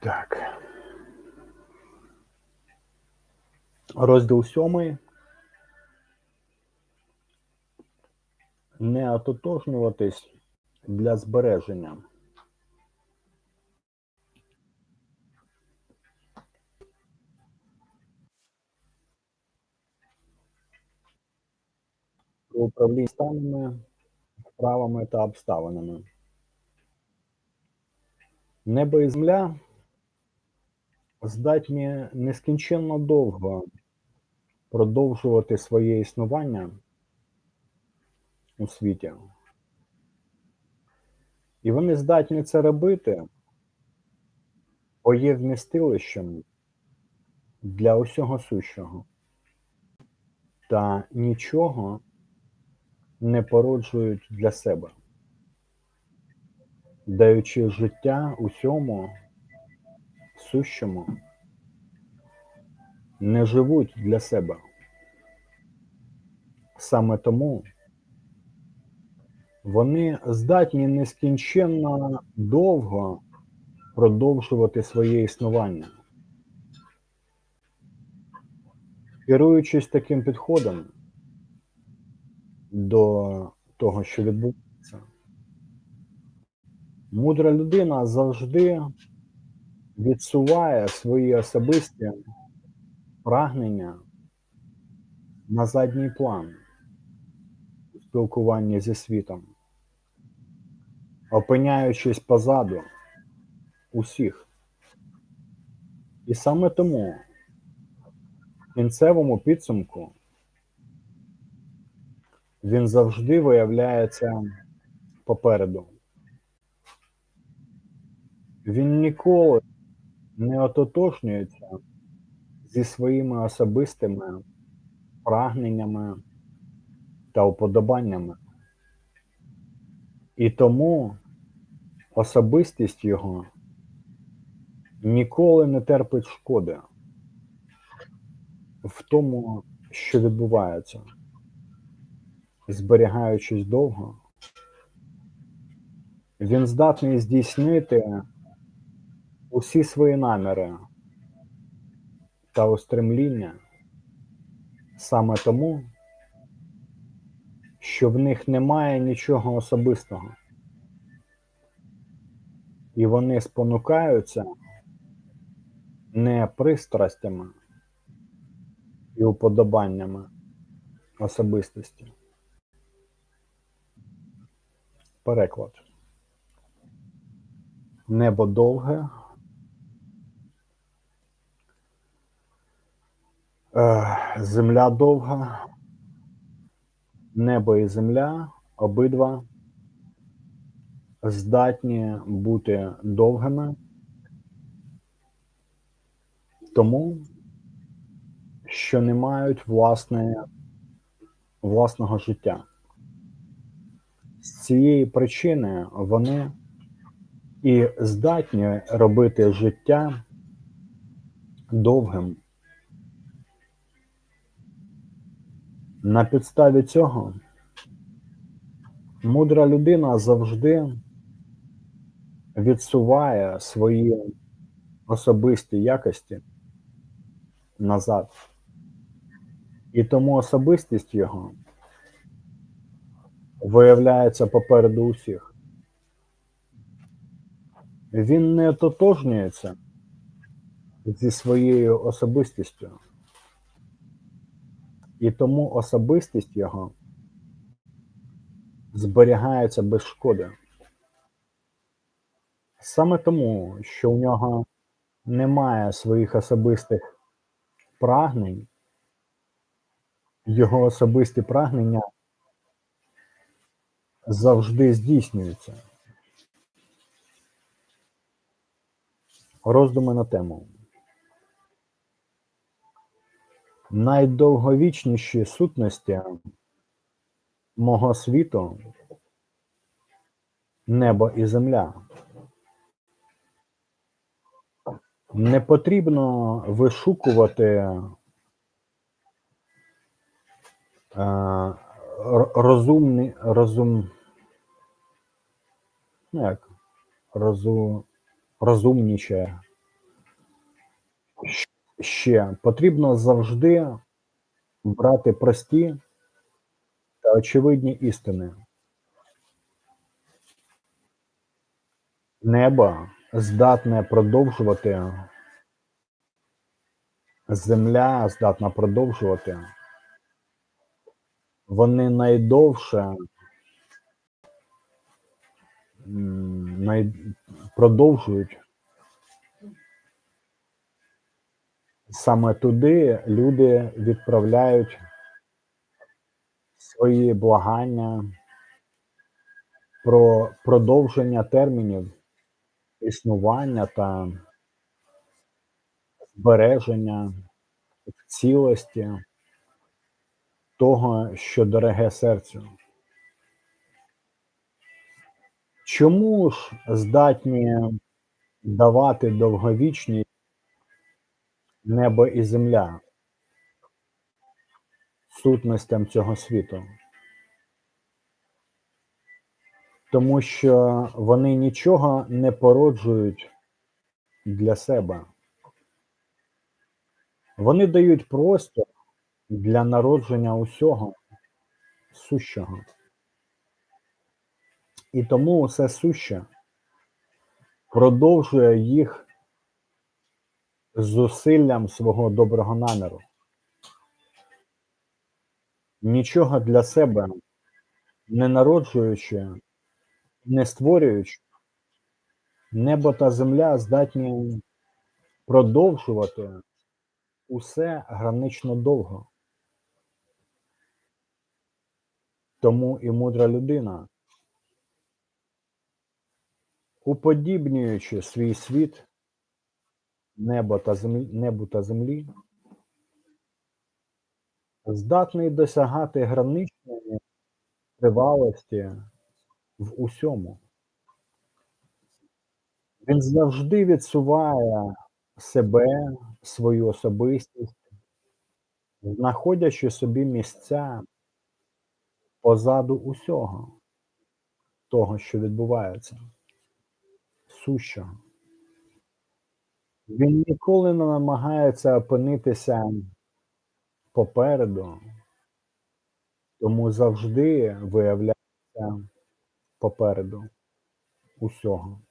Так. Розділ сьомий. Не ототожнюватись для збереження. Про управління станами, справами та обставинами. Небо і земля здатні нескінченно довго продовжувати своє існування у світі. І вони здатні це робити, бо є вмістилищем для усього сущого та нічого не породжують для себе, даючи життя усьому сущому, не живуть для себе. Саме тому вони здатні нескінченно довго продовжувати своє існування. Керуючись таким підходом до того, що відбувається, мудра людина завжди відсуває свої особисті прагнення на задній план у спілкуванні зі світом, опиняючись позаду усіх. І саме тому в кінцевому підсумку він завжди виявляється попереду. Він ніколи не ототожнюється зі своїми особистими прагненнями та уподобаннями. І тому особистість його ніколи не терпить шкоди в тому, що відбувається, зберігаючись довго, він здатний здійснити усі свої наміри та устремління саме тому, що в них немає нічого особистого, і вони спонукаються не пристрастями і уподобаннями особистості. Переклад. Небо довге. Е, Земля довга. Небо і земля обидва здатні бути довгими, тому що не мають власне, власного життя. З цієї причини вони і здатні робити життя довгим. На підставі цього мудра людина завжди відсуває свої особисті якості назад. І тому особистість його виявляється попереду усіх. Він не тотожнюється зі своєю особистістю. І тому особистість його зберігається без шкоди. Саме тому, що у нього немає своїх особистих прагнень, його особисті прагнення завжди здійснюються. Роздуми на тему. Найдовговічніші сутності мого світу небо і земля. Не потрібно вишукувати е, р- розумні, розум, ну як, розу, розумніше ще потрібно завжди брати прості та очевидні істини. Небо здатне продовжувати земля здатна продовжувати. Вони найдовше най... продовжують. Саме туди люди відправляють свої благання про продовження термінів існування та збереження в цілості того, що дороге серцю. Чому ж здатні давати довговічність небо і земля сутностям цього світу? Тому що вони нічого не породжують для себе. Вони дають простір для народження усього сущого. І тому усе суще продовжує їх зусиллям свого доброго наміру. Нічого для себе не народжуючи, не створюючи, небо та земля здатні продовжувати усе гранично довго. Тому і мудра людина, уподібнюючи свій світ небо та землі, небу та землі, здатний досягати граничної тривалості в усьому. Він завжди відсуває себе, свою особистість, знаходячи собі місця позаду усього того, що відбувається, сущого. Він ніколи не намагається опинитися попереду, тому завжди виявляється попереду усього.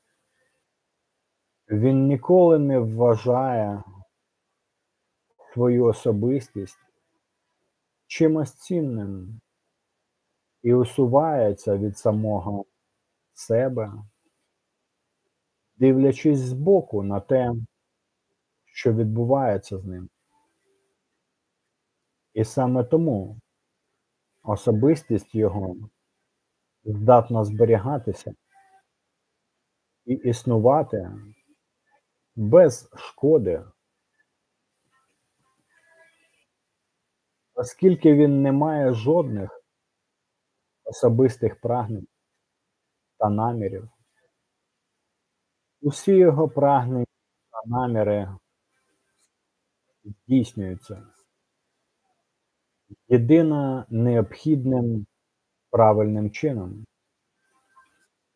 Він ніколи не вважає свою особистість чимось цінним і усувається від самого себе, дивлячись збоку на те, що відбувається з ним. І саме тому особистість його здатна зберігатися і існувати без шкоди, оскільки він не має жодних особистих прагнень та намірів. Усі його прагнення та наміри здійснюються єдино необхідним правильним чином,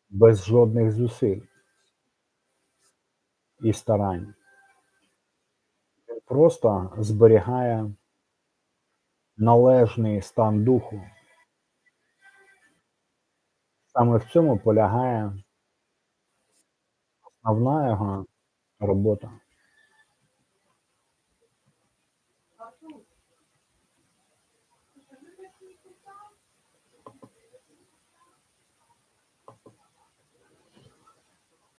без жодних зусиль і старань. Він просто зберігає належний стан духу. Саме в цьому полягає основна його робота.